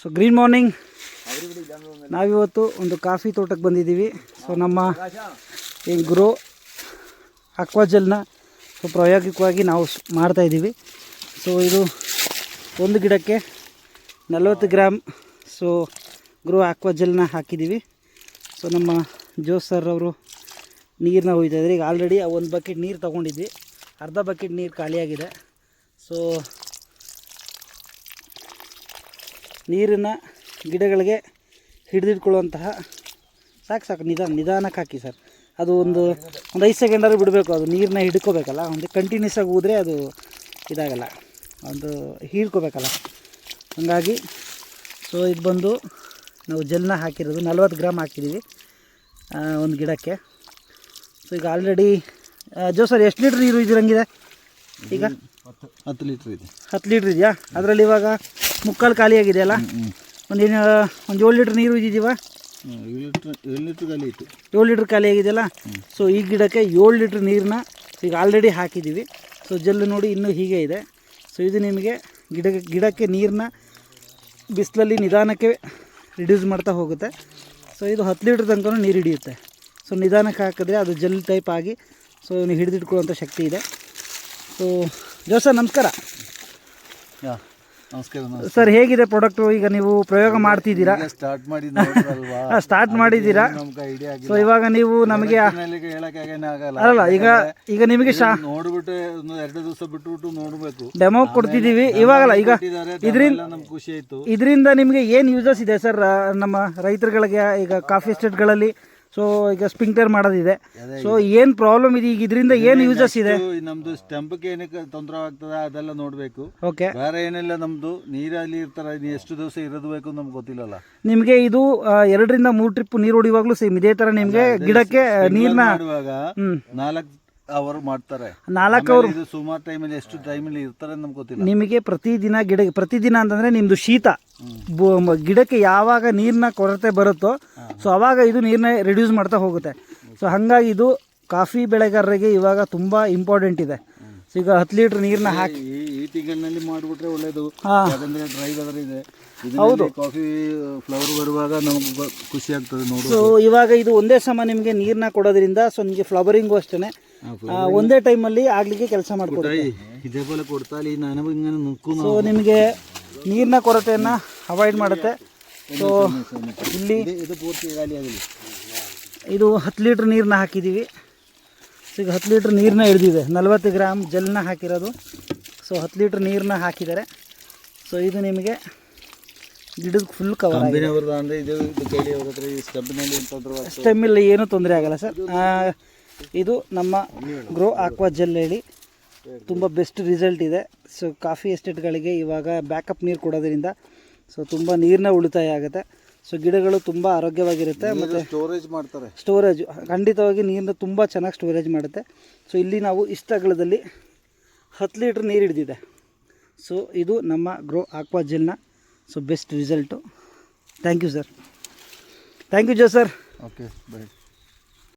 So green morning ನಾವಿವತ್ತು ಒಂದು coffee ತೋಟಕ್ಕೆ ಬಂದಿದ್ದೀವಿ. ಸೊ ನಮ್ಮ ಈ ಗ್ರೋ ಅಕ್ವಾಜಲ್ನ ಸೊ ಪ್ರಾಯೋಗಿಕವಾಗಿ ನಾವು ಮಾಡ್ತಾಯಿದ್ದೀವಿ ಸೊ ಇದು ಒಂದು ಗಿಡಕ್ಕೆ ನಲವತ್ತು ಗ್ರಾಮ್ ಸೊ ಗ್ರೋ ಅಕ್ವಾಜಲ್ನ ಹಾಕಿದ್ದೀವಿ. ಸೊ ನಮ್ಮ ಜೋಸ್ ಸರ್ ಅವರು ನೀರನ್ನ ಹೋಯ್ತಾ ಇದ್ದಾರೆ. ಈಗ ಆಲ್ರೆಡಿ ಒಂದು ಬಕೆಟ್ ನೀರು ತೊಗೊಂಡಿದ್ವಿ. ಅರ್ಧ ಬಕೆಟ್ ನೀರು ಖಾಲಿಯಾಗಿದೆ. ಸೊ ನೀರನ್ನು ಗಿಡಗಳಿಗೆ ಹಿಡಿದಿಟ್ಕೊಳ್ಳುವಂತಹ ಸಾಕು ಸಾಕು ನಿಧಾನ ನಿಧಾನಕ್ಕೆ ಹಾಕಿ ಸರ್. ಅದು ಒಂದು ಒಂದು ಐದು ಸೆಕೆಂಡಾದ್ರೂ ಬಿಡಬೇಕು ಅದು ನೀರನ್ನ ಹಿಡ್ಕೋಬೇಕಲ್ಲ ಒಂದು ಕಂಟಿನ್ಯೂಸ್ ಆಗಿ ಹೋದರೆ ಅದು ಇದಾಗಲ್ಲ ಒಂದು ಹೀರ್ಕೋಬೇಕಲ್ಲ. ಹಾಗಾಗಿ ಸೊ ಇದು ಬಂದು ನಾವು ಜೆಲ್ನ ಹಾಕಿರೋದು ನಲ್ವತ್ತು ಗ್ರಾಮ್ ಹಾಕಿದ್ದೀವಿ ಒಂದು ಗಿಡಕ್ಕೆ. ಸೊ ಈಗ ಆಲ್ರೆಡಿ ಜೋ ಸರ್ ಎಷ್ಟು ಲೀಟ್ರ್ ನೀರು ಇದಿರಂಗಿದೆ ಈಗ? ಹತ್ತು ಲೀಟ್ರ್ ಇದೆ. ಹತ್ತು ಲೀಟ್ರ್ ಇದೆಯಾ? ಅದರಲ್ಲಿ ಇವಾಗ ಮುಕ್ಕಾಲು ಖಾಲಿಯಾಗಿದೆಯಲ್ಲ ಒಂದು ಏನು ಒಂದು ಏಳು ಲೀಟ್ರ್ ನೀರು ಇದ್ದಿದ್ದೀವ ಏಳು ಲೀಟ್ರ್ ಏಳು ಲೀಟ್ರ್ ಖಾಲಿ ಇತ್ತು. ಏಳು ಲೀಟ್ರ್ ಖಾಲಿ ಆಗಿದೆಯಲ್ಲ? ಸೊ ಈ ಗಿಡಕ್ಕೆ ಏಳು ಲೀಟ್ರ್ ನೀರನ್ನ ಈಗ ಆಲ್ರೆಡಿ ಹಾಕಿದ್ದೀವಿ ಸೊ ಜಲ್ಲು ನೋಡಿ ಇನ್ನೂ ಹೀಗೆ ಇದೆ. ಸೊ ಇದು ನಿಮಗೆ ಗಿಡ ಗಿಡಕ್ಕೆ ನೀರನ್ನ ಬಿಸಿಲಲ್ಲಿ ನಿಧಾನಕ್ಕೆ ರಿಡ್ಯೂಸ್ ಮಾಡ್ತಾ ಹೋಗುತ್ತೆ. ಸೊ ಇದು ಹತ್ತು ಲೀಟ್ರ್ ತನಕ ನೀರು ಹಿಡಿಯುತ್ತೆ. ಸೊ ನಿಧಾನಕ್ಕೆ ಹಾಕಿದ್ರೆ ಅದು ಜೆಲ್ ಟೈಪ್ ಆಗಿ ಸೊ ನೀವು ಹಿಡಿದಿಟ್ಕೊಳ್ಳುವಂಥ ಶಕ್ತಿ ಇದೆ. ಸೊ ಜೋಸ ನಮಸ್ಕಾರ. ಯಾ. ನಮಸ್ಕಾರ ನಮಸ್ಕಾರ. ಸರ್ ಹೇಗಿದೆ ಪ್ರಾಡಕ್ಟ್ ಈಗ ನೀವು ಪ್ರಯೋಗ ಮಾಡ್ತಿದ್ದೀರಾ? ಸ್ಟಾರ್ಟ್ ಮಾಡಿ ನೋಡಿದ್ರಲ್ವಾ ಸ್ಟಾರ್ಟ್ ಮಾಡಿದ್ದೀರಾ? ನಮ್ಗೆ ಐಡಿಯಾ ಆಗಿಲ್ಲ. ಸೊ ಇವಾಗ ನೀವು ನಮಗೆ ಹೇಳಕ್ ಆಗೇನೆ ಆಗಲ್ಲ. ಅಲ್ಲ ಈಗ ಈಗ ನಿಮಗೆ ಶಾ ನೋಡ್ಬಿಟ್ಟು ಒಂದು ಎರಡು ದಿವಸ ಬಿಟ್ಬಿಟ್ಟು ನೋಡ್ಬೇಕು. ಡೆಮೋ ಕೊಡ್ತಿದ್ದೀವಿ. ಇವಾಗಲ್ಲ ಈಗ ಇದರಿಂದ ಇದ್ರಿಂದ ನಮ್ಗೆ ಖುಷಿ ಆಯ್ತು. ಇದರಿಂದ ನಿಮಗೆ ಏನು ಯೂಸಸ್ ಇದೆ ಸರ್ ನಮ್ಮ ರೈತರುಗಳಿಗೆ ಈಗ ಕಾಫಿ ಎಸ್ಟೇಟ್ಗಳಲ್ಲಿ ಸೊ ಈಗ ಸ್ಪಿಂಕ್ಲರ್ ಮಾಡೋದಿದೆ. ಸೊ ಏನು ಪ್ರಾಬ್ಲಮ್ ಇದೆ? ಈಗ ಇದರಿಂದ ಏನು ಯೂಸಸ್ ಇದೆ? ನಮ್ದು ಸ್ಟೆಂಪ್ಗೆ ಏನಕ್ಕೆ ತೊಂದರೆ ಆಗ್ತದೆ ಅದೆಲ್ಲ ನೋಡ್ಬೇಕು. ಓಕೆ ಬೇರೆ ಏನಿಲ್ಲ ನಮ್ದು. ನೀರಲ್ಲಿ ಇರ್ತಾರೆ. ಎಷ್ಟು ದಿವಸ ಇರೋದು ಬೇಕು ನಮ್ಗೆ ಗೊತ್ತಿಲ್ಲಲ್ಲ. ನಿಮಗೆ ಇದು ಎರಡರಿಂದ ಮೂರು ಟ್ರಿಪ್ ನೀರು ಹೊಡಿವಾಗಲೂ ಸೇಮ್ ಇದೇ ತರ ನಿಮಗೆ ಗಿಡಕ್ಕೆ ನೀರನ್ನ. ನಾಲ್ಕು ಅವರ್ ಮಾಡ್ತಾರೆ. ನಾಲ್ಕು ಅವರು ಇದು ಸುಮಾರು ಟೈಮಲ್ಲಿ ಎಷ್ಟು ಟೈಮಲ್ಲಿ ಇರ್ತಾರೆ ನಮ್ಗೆ ಗೊತ್ತಿಲ್ಲ. ನಿಮಗೆ ಪ್ರತಿದಿನ ಗಿಡ ಪ್ರತಿದಿನ ಅಂತಂದ್ರೆ ನಿಮ್ಮದು ಶೀತ. ಗಿಡಕ್ಕೆ ಯಾವಾಗ ನೀರಿನ ಕೊರತೆ ಬರುತ್ತೋ ಸೊ ಅವಾಗ ಇದು ನೀರನ್ನ ರಿಡ್ಯೂಸ್ ಮಾಡ್ತಾ ಹೋಗುತ್ತೆ. ಸೊ ಹಾಗಾಗಿ ಇದು ಕಾಫಿ ಬೆಳೆಗಾರರಿಗೆ ಇವಾಗ ತುಂಬ ಇಂಪಾರ್ಟೆಂಟ್ ಇದೆ. ಸೊ ಈಗ ಹತ್ತು ಲೀಟರ್ ನೀರನ್ನ ಹಾಕಿ ಈ ಮಾಡಿಬಿಟ್ರೆ ಒಳ್ಳೇದು. ಯಾಕಂದ್ರೆ ಡ್ರೈ ವೆದರ್ ಇದೆ. ಹೌದು. ಕಾಫಿ ಫ್ಲವರ್ ಬರುವಾಗ ನಮಗೆ ಖುಷಿ ಆಗ್ತದೆ ನೋಡಿ ಸೊ ಇವಾಗ ಇದು ಒಂದೇ ಸಮ ನಿಮಗೆ ನೀರನ್ನ ಕೊಡೋದ್ರಿಂದ ಸೊ ನಿಮಗೆ ಫ್ಲವರಿಂಗು ಅಷ್ಟೇ ಒಂದೇ ಟೈಮಲ್ಲಿ ಆಗ್ಲಿಕ್ಕೆ ಕೆಲಸ ಮಾಡ್ಕೊಡ್ತಾರೆ ಸೊ ನಿಮಗೆ ನೀರಿನ ಕೊರತೆಯನ್ನು ಅವಾಯ್ಡ್ ಮಾಡುತ್ತೆ. ಸೊ ಇಲ್ಲಿ ಇದು ಪೂರ್ತಿ ಇದು ಹತ್ತು ಲೀಟ್ರ್ ನೀರನ್ನ ಹಾಕಿದ್ದೀವಿ ಸೊ ಈಗ ಹತ್ತು ಲೀಟ್ರ್ ನೀರನ್ನ ಹಿಡಿದಿದೆ. ನಲ್ವತ್ತು ಗ್ರಾಮ್ ಜೆಲ್ನ ಹಾಕಿರೋದು. ಸೊ ಹತ್ತು ಲೀಟ್ರ್ ನೀರನ್ನ ಹಾಕಿದ್ದಾರೆ. ಸೊ ಇದು ನಿಮಗೆ ಗಿಡದ ಫುಲ್ ಕವರ್ ಅಂದರೆ ಇದು ಏನೂ ತೊಂದರೆ ಆಗಲ್ಲ ಸರ್. ಇದು ನಮ್ಮ ಗ್ರೋ ಆಕ್ವಾ ಜೆಲ್ ಹೇಳಿ. ತುಂಬ ಬೆಸ್ಟ್ ರಿಸಲ್ಟ್ ಇದೆ. ಸೊ ಕಾಫಿ ಎಸ್ಟೇಟ್ಗಳಿಗೆ ಇವಾಗ ಬ್ಯಾಕಪ್ ನೀರು ಕೊಡೋದ್ರಿಂದ ಸೊ ತುಂಬ ನೀರಿನ ಉಳಿತಾಯ ಆಗುತ್ತೆ. ಸೊ ಗಿಡಗಳು ತುಂಬ ಆರೋಗ್ಯವಾಗಿರುತ್ತೆ ಮತ್ತು ಸ್ಟೋರೇಜ್ ಮಾಡ್ತಾರೆ. ಸ್ಟೋರೇಜ್ ಖಂಡಿತವಾಗಿ ನೀರನ್ನ ತುಂಬ ಚೆನ್ನಾಗಿ ಸ್ಟೋರೇಜ್ ಮಾಡುತ್ತೆ. ಸೊ ಇಲ್ಲಿ ನಾವು ಇಷ್ಟ ಅಗಲದಲ್ಲಿ ಹತ್ತು ಲೀಟ್ರ್ ನೀರು ಹಿಡಿದಿದೆ. ಸೊ ಇದು ನಮ್ಮ grow aqua ಜೆಲ್ನ so best result thank you sir thank you Joe sir okay by